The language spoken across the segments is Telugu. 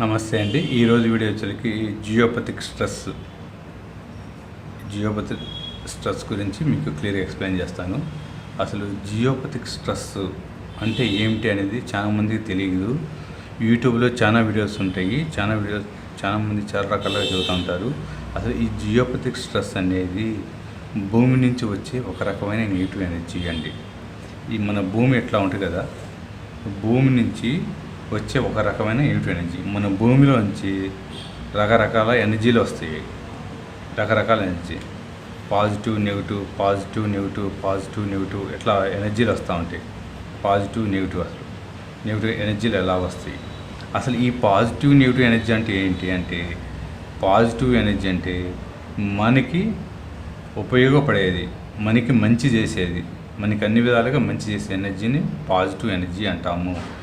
నమస్తే అండి. ఈరోజు వీడియో వచ్చరికి జియోపతిక్ స్ట్రెస్. జియోపతిక్ స్ట్రెస్ గురించి మీకు క్లియర్గా ఎక్స్ప్లెయిన్ చేస్తాను. అసలు జియోపతిక్ స్ట్రెస్ అంటే ఏమిటి అనేది చాలామందికి తెలియదు. యూట్యూబ్లో చాలా వీడియోస్ ఉంటాయి. చాలా వీడియోస్ చాలామంది చాలా రకాలుగా చదువుతూ ఉంటారు. అసలు ఈ జియోపతిక్ స్ట్రెస్ అనేది భూమి నుంచి వచ్చే ఒక రకమైన నెగిటివ్ ఎనర్జీ అండి. ఈ మన భూమి ఎట్లా ఉంటుంది కదా? భూమి నుంచి వచ్చే ఒక రకమైన నెగిటివ్ ఎనర్జీ. మన భూమిలో నుంచి రకరకాల ఎనర్జీలు వస్తాయి. రకరకాల energy. Positive negative positive negative positive negative ఇట్లా ఎనర్జీలు వస్తూ ఉంటాయి. పాజిటివ్ నెగిటివ్ అసలు. నెగిటివ్ ఎనర్జీలు ఎలా వస్తాయి? అసలు ఈ పాజిటివ్ నెగిటివ్ ఎనర్జీ అంటే ఏంటి? అంటే పాజిటివ్ ఎనర్జీ అంటే మనకి ఉపయోగపడేది మనకి మంచి చేసేది మనకి అన్ని విధాలుగా మంచి చేసే ఎనర్జీని పాజిటివ్ ఎనర్జీ అంటాము.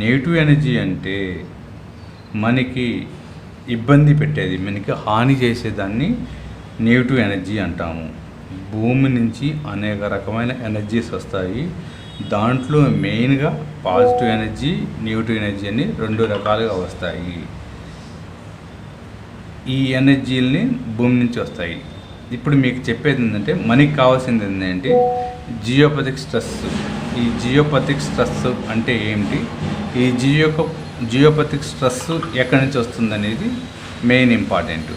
నెగిటివ్ ఎనర్జీ అంటే మనకి ఇబ్బంది పెట్టేది మనకి హాని చేసేదాన్ని నెగిటివ్ ఎనర్జీ అంటాము. భూమి నుంచి అనేక రకమైన ఎనర్జీస్ వస్తాయి. దాంట్లో మెయిన్గా పాజిటివ్ ఎనర్జీ నెగిటివ్ ఎనర్జీ అని రెండు రకాలుగా వస్తాయి. ఈ ఎనర్జీలని భూమి నుంచి వస్తాయి. ఇప్పుడు మీకు చెప్పేది ఏంటంటే మనకి కావాల్సింది ఏంటంటే జియోపతిక్ స్ట్రెస్. ఈ జియోపతిక్ స్ట్రెస్ అంటే ఏమిటి ఈ జియో జియోపతిక్ స్ట్రెస్ ఎక్కడి నుంచి వస్తుందనేది మెయిన్ ఇంపార్టెంట్.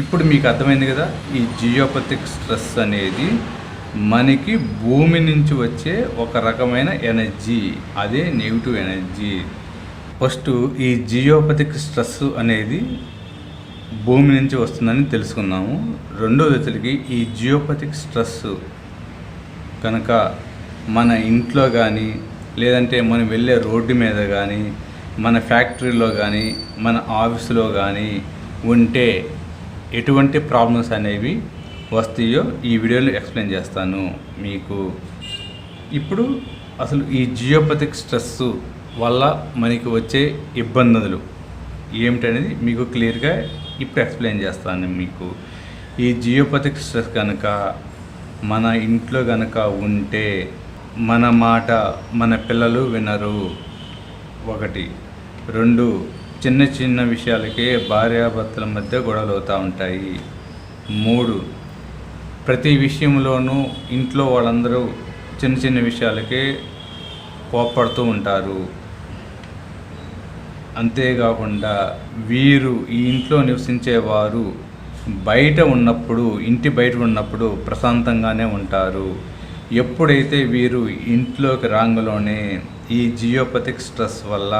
ఇప్పుడు మీకు అర్థమైంది కదా ఈ జియోపతిక్ స్ట్రెస్ అనేది మనకి భూమి నుంచి వచ్చే ఒక రకమైన ఎనర్జీ అదే నెగిటివ్ ఎనర్జీ. ఫస్ట్ ఈ జియోపతిక్ స్ట్రెస్ అనేది భూమి నుంచి వస్తుందని తెలుసుకున్నాము. రెండో వ్యక్తులకి ఈ జియోపతిక్ స్ట్రెస్ కనుక మన ఇంట్లో కానీ లేదంటే మనం వెళ్ళే రోడ్డు మీద కానీ మన ఫ్యాక్టరీలో కానీ మన ఆఫీసులో కానీ ఉంటే ఎటువంటి ప్రాబ్లమ్స్ అనేవి వస్తాయో ఈ వీడియోలో ఎక్స్ప్లెయిన్ చేస్తాను మీకు. ఇప్పుడు అసలు ఈ జియోపతిక్ స్ట్రెస్ వల్ల మనకి వచ్చే ఇబ్బందులు ఏమిటనేది మీకు క్లియర్గా ఇప్పుడు ఎక్స్ప్లెయిన్ చేస్తాను మీకు. ఈ జియోపతిక్ స్ట్రెస్ కనుక మన ఇంట్లో కనుక ఉంటే మన మాట మన పిల్లలు వినరు. ఒకటి. రెండు. చిన్న చిన్న విషయాలకే భార్యాభర్తల మధ్య గొడవలు అవుతూ ఉంటాయి. మూడు. ప్రతి విషయంలోనూ ఇంట్లో వాళ్ళందరూ చిన్న చిన్న విషయాలకే కోప్పడుతూ ఉంటారు. అంతేకాకుండా వీరు ఈ ఇంట్లో నివసించేవారు బయట ఉన్నప్పుడు ఇంటి బయట ఉన్నప్పుడు ప్రశాంతంగానే ఉంటారు. ఎప్పుడైతే వీరు ఇంట్లోకి రాంగలోనే ఈ జియోపతిక్ స్ట్రెస్ వల్ల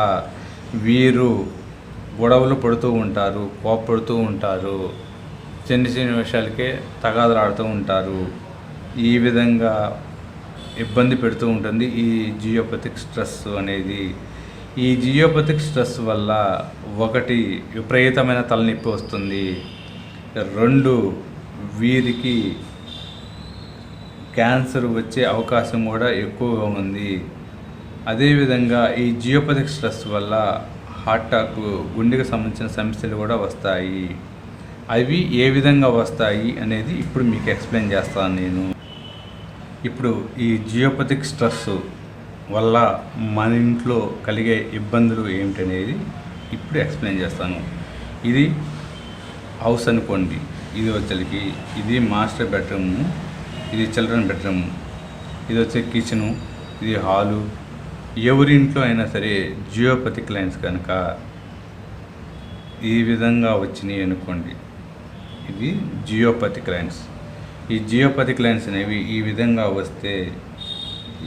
వీరు గొడవలు పడుతూ ఉంటారు కోపడుతూ ఉంటారు చిన్న చిన్న విషయాలకే తగాదలాడుతూ ఉంటారు ఈ విధంగా ఇబ్బంది పెడుతూ ఉంటుంది ఈ జియోపతిక్ స్ట్రెస్ అనేది. ఈ జియోపతిక్ స్ట్రెస్ వల్ల ఒకటి విపరీతమైన తలనొప్పి వస్తుంది. రెండు వీరికి క్యాన్సర్ వచ్చే అవకాశం కూడా ఎక్కువగా ఉంది. అదేవిధంగా ఈ జియోపతిక్ స్ట్రెస్ వల్ల హార్ట్ అటాక్ గుండెకు సంబంధించిన సమస్యలు కూడా వస్తాయి. అవి ఏ విధంగా వస్తాయి అనేది ఇప్పుడు మీకు ఎక్స్ప్లెయిన్ చేస్తాను నేను. ఇప్పుడు ఈ జియోపతిక్ స్ట్రెస్ వల్ల మన ఇంట్లో కలిగే ఇబ్బందులు ఏమిటనేది ఇప్పుడు ఎక్స్ప్లెయిన్ చేస్తాను. ఇది హౌస్ అనుకోండి ఇది వచ్చలికి ఇది మాస్టర్ బెడ్రూమ్ ఇది చిల్డ్రన్ బెడ్రూమ్. ఇది వచ్చే కిచెను ఇది హాలు. ఎవరి ఇంట్లో అయినా సరే జియోపతిక్ లైన్స్ కనుక ఈ విధంగా వచ్చినాయి అనుకోండి. ఇది జియోపతిక్ లైన్స్. ఈ జియోపతిక్ లైన్స్ అనేవి ఈ విధంగా వస్తే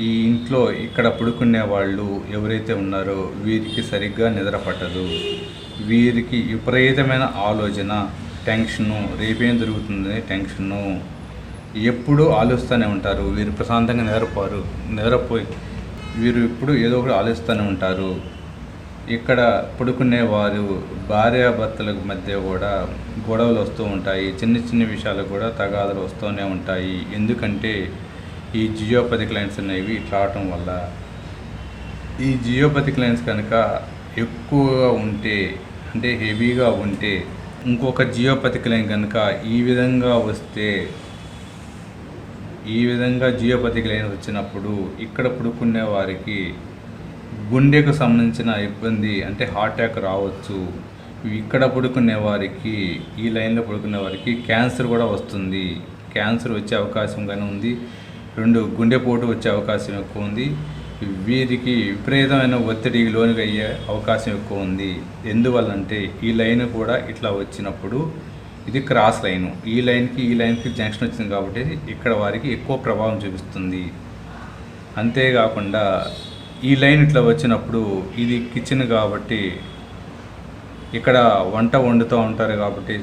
ఈ ఇంట్లో ఇక్కడ పడుకునే వాళ్ళు ఎవరైతే ఉన్నారో వీరికి సరిగ్గా నిద్ర పట్టదు. వీరికి విపరీతమైన ఆలోచన టెన్షను రేపేం జరుగుతుందనే టెన్షను. ఎప్పుడూ ఆలోచిస్తూనే ఉంటారు. వీరు ప్రశాంతంగా నిద్రపోరు. నిద్రపోయి వీరు ఎప్పుడు ఏదో ఒకటి ఆలోచిస్తూనే ఉంటారు. ఇక్కడ పడుకునే వారు భార్యాభర్తల మధ్య కూడా గొడవలు వస్తూ ఉంటాయి. చిన్న చిన్న విషయాలు కూడా తగాదలు వస్తూనే ఉంటాయి. ఎందుకంటే ఈ జియోపతిక్ లైన్స్ అనేవి ఇట్లా వల్ల ఈ జియోపతిక్ లైన్స్ కనుక ఎక్కువగా ఉంటే అంటే హెవీగా ఉంటే ఇంకొక జియోపతిక్ లైన్ కనుక ఈ విధంగా వస్తే ఈ విధంగా జియోపతిక్ లైన్ వచ్చినప్పుడు ఇక్కడ పడుకునే వారికి గుండెకు సంబంధించిన ఇబ్బంది అంటే హార్ట్ అటాక్ రావచ్చు. ఇక్కడ పడుకునే వారికి ఈ లైన్లో పడుకునే వారికి క్యాన్సర్ కూడా వస్తుంది. క్యాన్సర్ వచ్చే అవకాశం కానీ ఉంది. రెండు గుండెపోటు వచ్చే అవకాశం ఎక్కువ ఉంది. వీరికి విపరీతమైన ఒత్తిడికి లోనుగయ్యే అవకాశం ఎక్కువ ఉంది. ఎందువల్లంటే ఈ లైన్ కూడా ఇట్లా వచ్చినప్పుడు ఇది క్రాస్ లైను. ఈ లైన్కి ఈ లైన్కి జంక్షన్ వచ్చింది కాబట్టి ఇక్కడ వారికి ఎక్కువ ప్రభావం చూపిస్తుంది. అంతేకాకుండా ఈ లైన్ ఇట్లా వచ్చినప్పుడు ఇది కిచెన్ కాబట్టి ఇక్కడ వంట వండుతూ ఉంటారు కాబట్టి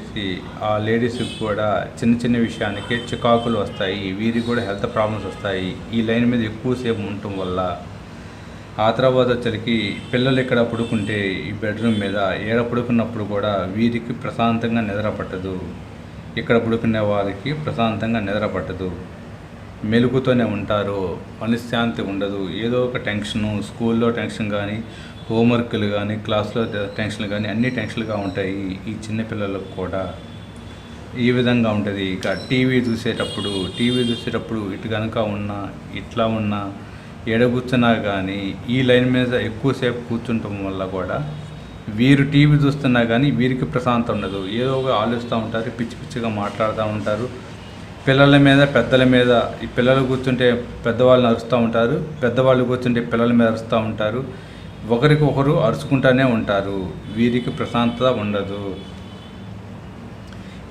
ఆ లేడీస్కి కూడా చిన్న చిన్న విషయానికి చికాకులు వస్తాయి. వీరికి కూడా హెల్త్ ప్రాబ్లమ్స్ వస్తాయి. ఈ లైన్ మీద ఎక్కువసేపు ఉండటం వల్ల ఆ తర్వాత వచ్చరికి పిల్లలు ఇక్కడ పడుకుంటే ఈ బెడ్రూమ్ మీద ఏడ పడుకున్నప్పుడు కూడా వీరికి ప్రశాంతంగా నిద్ర పట్టదు. ఇక్కడ పడుకునే వారికి ప్రశాంతంగా నిద్ర పట్టదు. మెలుగుతూనే ఉంటారు. మనశ్శాంతి ఉండదు. ఏదో ఒక టెన్షను స్కూల్లో టెన్షన్ కానీ హోంవర్క్లు కానీ క్లాస్లో టెన్షన్లు కానీ అన్ని టెన్షన్లుగా ఉంటాయి ఈ చిన్నపిల్లలకు కూడా. ఈ విధంగా ఉంటుంది. ఇక టీవీ చూసేటప్పుడు టీవీ చూసేటప్పుడు ఇటు కనుక ఉన్నా ఇట్లా ఉన్నా ఎడ కూర్చున్నా కానీ ఈ లైన్ మీద ఎక్కువసేపు కూర్చుంటం వల్ల కూడా వీరు టీవీ చూస్తున్నా కానీ వీరికి ప్రశాంతం ఉండదు. ఏదో ఒక ఆలోచిస్తూ ఉంటారు పిచ్చి పిచ్చిగా మాట్లాడుతూ ఉంటారు. పిల్లల మీద పెద్దల మీద ఈ పిల్లలు కూర్చుంటే పెద్దవాళ్ళని అరుస్తూ ఉంటారు పెద్దవాళ్ళు కూర్చుంటే పిల్లల మీద అరుస్తూ ఉంటారు. ఒకరికొకరు అరుచుకుంటూనే ఉంటారు. వీరికి ప్రశాంతత ఉండదు.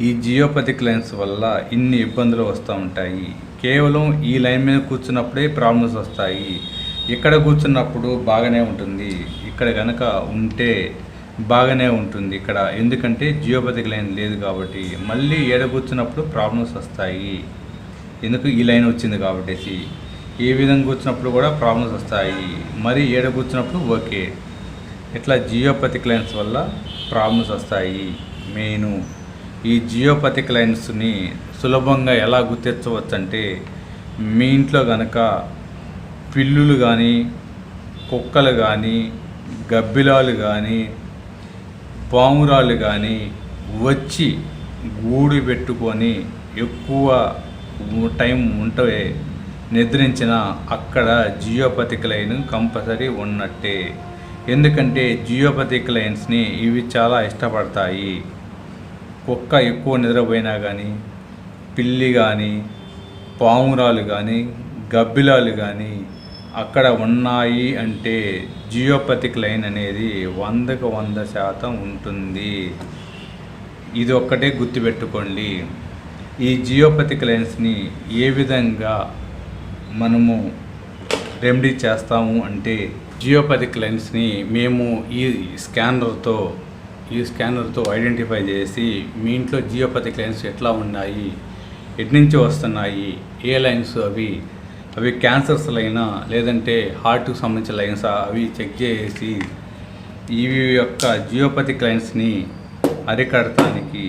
ఈ జియోపతిక్ లైన్స్ వల్ల ఇన్ని ఇబ్బందులు వస్తూ ఉంటాయి. కేవలం ఈ లైన్ మీద కూర్చున్నప్పుడే ప్రాబ్లమ్స్ వస్తాయి. ఇక్కడ కూర్చున్నప్పుడు బాగానే ఉంటుంది. ఇక్కడ కనుక ఉంటే బాగానే ఉంటుంది ఇక్కడ. ఎందుకంటే జియోపతిక్ లైన్ లేదు కాబట్టి మళ్ళీ ఏడ కూర్చున్నప్పుడు ప్రాబ్లమ్స్ వస్తాయి. ఎందుకు? ఈ లైన్ వచ్చింది కాబట్టి ఏ విధంగా కూర్చున్నప్పుడు కూడా ప్రాబ్లమ్స్ వస్తాయి. మరి ఏడ కూర్చున్నప్పుడు ఓకే. ఇట్లా జియోపతిక్ లైన్స్ వల్ల ప్రాబ్లమ్స్ వస్తాయి. మెయిన్ ఈ జియోపతిక్ లైన్స్ని సులభంగా ఎలా గుర్తించవచ్చు అంటే మీ ఇంట్లో కనుక పిల్లులు కానీ కుక్కలు కానీ గబ్బిలాలు కానీ పామురాలు కానీ వచ్చి గూడు పెట్టుకొని ఎక్కువ టైం ఉంటే నిద్రించిన అక్కడ జియోపతిక్ లైన్ కంపల్సరీ ఉన్నట్టే. ఎందుకంటే జియోపతిక్ లైన్స్ని ఇవి చాలా ఇష్టపడతాయి. కుక్క ఎక్కువ నిద్రపోయినా కానీ పిల్లి కానీ పావురాలు కానీ గబ్బిలాలు కానీ అక్కడ ఉన్నాయి అంటే జియోపతిక్ లైన్ అనేది వందకు వంద శాతం ఉంటుంది. ఇది ఒక్కటే గుర్తుపెట్టుకోండి. ఈ జియోపతిక్ లైన్స్ని ఏ విధంగా మనము రెమెడీ చేస్తాము అంటే జియోపతిక్ లైన్స్ని మేము ఈ స్కానర్తో ఈ స్కానర్తో ఐడెంటిఫై చేసి మీ ఇంట్లో జియోపతిక్ లైన్స్ ఎట్లా ఉన్నాయి ఎటు నుంచి వస్తున్నాయి ఏ లైన్స్ అవి అవి క్యాన్సర్స్ లైనా లేదంటే హార్ట్కి సంబంధించిన లైన్సా అవి చెక్ చేసి ఇవి యొక్క జియోపతిక్ లైన్స్ని అరికడటానికి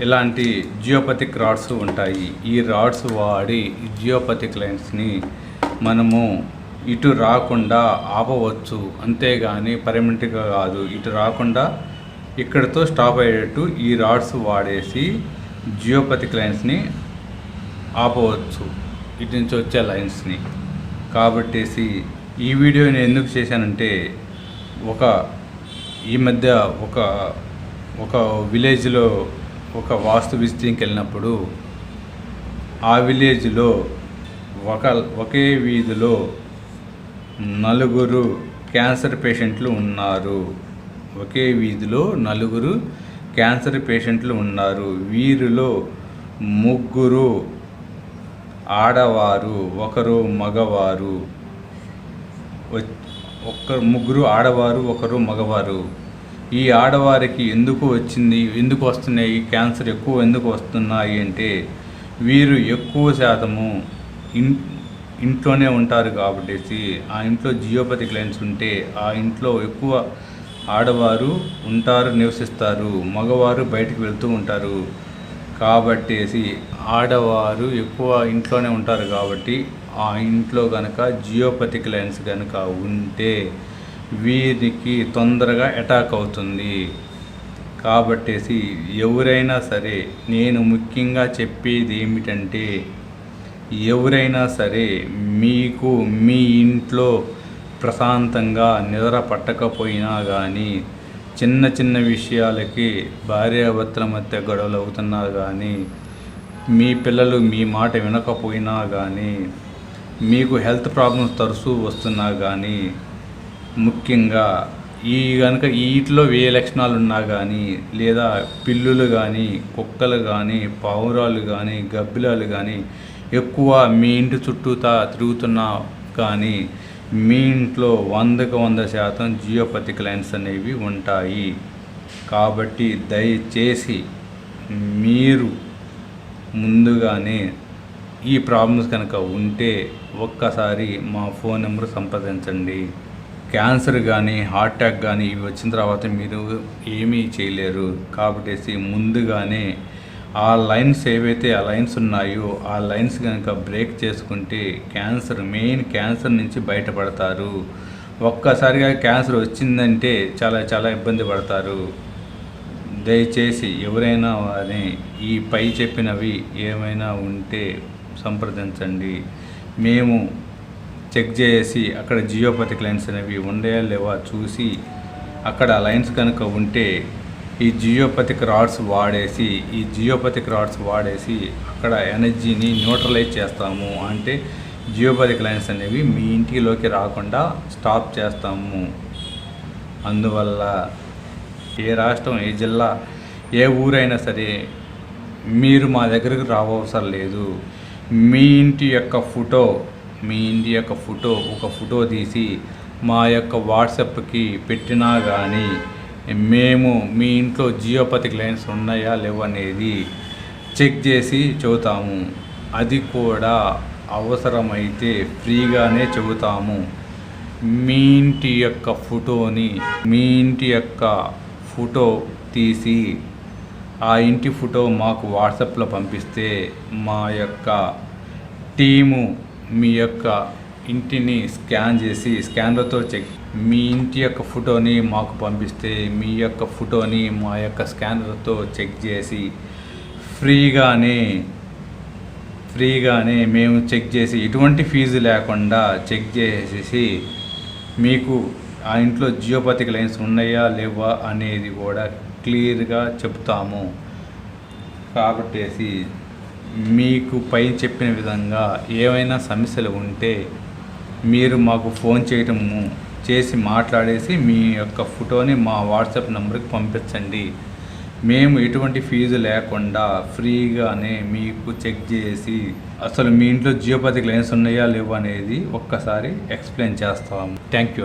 ఇలాంటి జియోపతిక్ రాడ్స్ ఉంటాయి ఈ రాడ్స్ వాడి జియోపతిక్ లైన్స్ని మనము ఇటు రాకుండా ఆపవచ్చు. అంతేగాని పర్మనెంట్గా కాదు. ఇటు రాకుండా ఇక్కడితో స్టాప్ అయ్యేటట్టు ఈ రాడ్స్ వాడేసి జియోపతిక్ లైన్స్ని ఆపవచ్చు. ఇటు నుంచి వచ్చే లైన్స్ని కాబట్టేసి ఈ వీడియో నేను ఎందుకు చేశానంటే ఒక ఈ మధ్య ఒక ఒక విలేజ్లో ఒక వాస్తు విజిటింగ్కి వెళ్ళినప్పుడు ఆ విలేజ్లో ఒక ఒకే వీధిలో నలుగురు క్యాన్సర్ పేషెంట్లు ఉన్నారు. ఒకే వీధిలో నలుగురు క్యాన్సర్ పేషెంట్లు ఉన్నారు. వీరిలో ముగ్గురు ఆడవారు ఒకరు మగవారు. ఒక్క ముగ్గురు ఆడవారు ఒకరు మగవారు. ఈ ఆడవారికి ఎందుకు వచ్చింది ఎందుకు వస్తున్నాయి క్యాన్సర్ ఎక్కువ ఎందుకు వస్తున్నాయి అంటే వీరు ఎక్కువ శాతము ఇన్ ఇంట్లోనే ఉంటారు కాబట్టి ఆ ఇంట్లో జియోపతిక్ లైన్స్ ఉంటే ఆ ఇంట్లో ఎక్కువ ఆడవారు ఉంటారు నివసిస్తారు. మగవారు బయటికి వెళ్తూ ఉంటారు కాబట్టేసి ఆడవారు ఎక్కువ ఇంట్లోనే ఉంటారు కాబట్టి ఆ ఇంట్లో కనుక జియోపతిక్ లైన్స్ కనుక ఉంటే వీరికి తొందరగా అటాక్ అవుతుంది. కాబట్టేసి ఎవరైనా సరే నేను ముఖ్యంగా చెప్పేది ఏమిటంటే ఎవరైనా సరే మీకు మీ ఇంట్లో ప్రశాంతంగా నిద్ర పట్టకపోయినా కానీ చిన్న చిన్న విషయాలకి భార్యాభర్తల మధ్య గొడవలు అవుతున్నా కానీ మీ పిల్లలు మీ మాట వినకపోయినా కానీ మీకు హెల్త్ ప్రాబ్లమ్స్ తరచూ వస్తున్నా కానీ ముఖ్యంగా ఈ కనుక వీటిలో ఏ లక్షణాలు ఉన్నా కానీ లేదా పిల్లులు కానీ కుక్కలు కానీ పావురాలు కానీ గబ్బిలాలు కానీ ఎక్కువ మీ ఇంటి చుట్టూతా తిరుగుతున్నా కానీ మీ ఇంట్లో వందకు వంద శాతం జియోపతిక్ లైన్స్ అనేవి ఉంటాయి. కాబట్టి దయచేసి మీరు ముందుగానే ఈ ప్రాబ్లమ్స్ కనుక ఉంటే ఒక్కసారి మా ఫోన్ నెంబర్ సంప్రదించండి. క్యాన్సర్ కానీ హార్ట్ అటాక్ కానీ ఇవి వచ్చిన తర్వాత మీరు ఏమీ చేయలేరు. కాబట్టి ముందుగానే ఆ లైన్స్ ఏవైతే ఆ లైన్స్ ఉన్నాయో ఆ లైన్స్ కనుక బ్రేక్ చేసుకుంటే క్యాన్సర్ మెయిన్ క్యాన్సర్ నుంచి బయటపడతారు. ఒక్కసారిగా క్యాన్సర్ వచ్చిందంటే చాలా చాలా ఇబ్బంది పడతారు. దయచేసి ఎవరైనా వారిని ఈ పై చెప్పినవి ఏమైనా ఉంటే సంప్రదించండి. మేము చెక్ చేసి అక్కడ జియోపతిక్ లైన్స్ అనేవి ఉండయా లేవా చూసి అక్కడ లైన్స్ కనుక ఉంటే ఈ జియోపతిక్ రాడ్స్ వాడేసి ఈ జియోపతిక్ రాడ్స్ వాడేసి అక్కడ ఎనర్జీని న్యూట్రలైజ్ చేస్తాము. అంటే జియోపతిక్ లైన్స్ అనేవి మీ ఇంటిలోకి రాకుండా స్టాప్ చేస్తాము. అందువల్ల ఏ రాష్ట్రం ఏ జిల్లా ఏ ఊరైనా సరే మీరు మా దగ్గరకు రావసరం లేదు. మీ ఇంటి యొక్క ఫోటో మీ ఇంటి యొక్క ఫోటో ఒక ఫోటో తీసి మా యొక్క వాట్సాప్కి పెట్టినా కానీ మేము మీ ఇంట్లో జియోపతిక్ లైన్స్ ఉన్నాయా లేవనేది చెక్ చేసి చెబుతాము. అది కూడా అవసరమైతే ఫ్రీగానే చెబుతాము. మీ ఇంటి యొక్క ఫోటోని మీ ఇంటి యొక్క ఫోటో తీసి ఆ ఇంటి ఫోటో మాకు వాట్సాప్లో పంపిస్తే మా యొక్క టీము మీ యొక్క ఇంటిని స్కాన్ చేసి స్కాన్లతో చెక్ మీ ఇంటి యొక్క ఫోటోని మాకు పంపిస్తే మీ యొక్క ఫోటోని మా యొక్క స్కానర్తో చెక్ చేసి ఫ్రీగానే ఫ్రీగానే మేము చెక్ చేసి ఎటువంటి ఫీజు లేకుండా చెక్ చేసేసి మీకు ఆ ఇంట్లో జియోపతిక్ లైన్స్ ఉన్నాయా లేవా అనేది కూడా క్లియర్గా చెప్తాము. కాబట్టేసి మీకు పై చెప్పిన విధంగా ఏమైనా సమస్యలు ఉంటే మీరు మాకు ఫోన్ చేయటము చేసి మాట్లాడేసి మీ యొక్క ఫోటోని మా వాట్సాప్ నెంబర్కి పంపించండి. మేము ఎటువంటి ఫీజు లేకుండా ఫ్రీగానే మీకు చెక్ చేసి అసలు మీ ఇంట్లో జియోపతిక్ లైన్స్ ఉన్నాయా లేవా అనేది ఒక్కసారి ఎక్స్ప్లెయిన్ చేస్తాము థ్యాంక్ యూ అండి.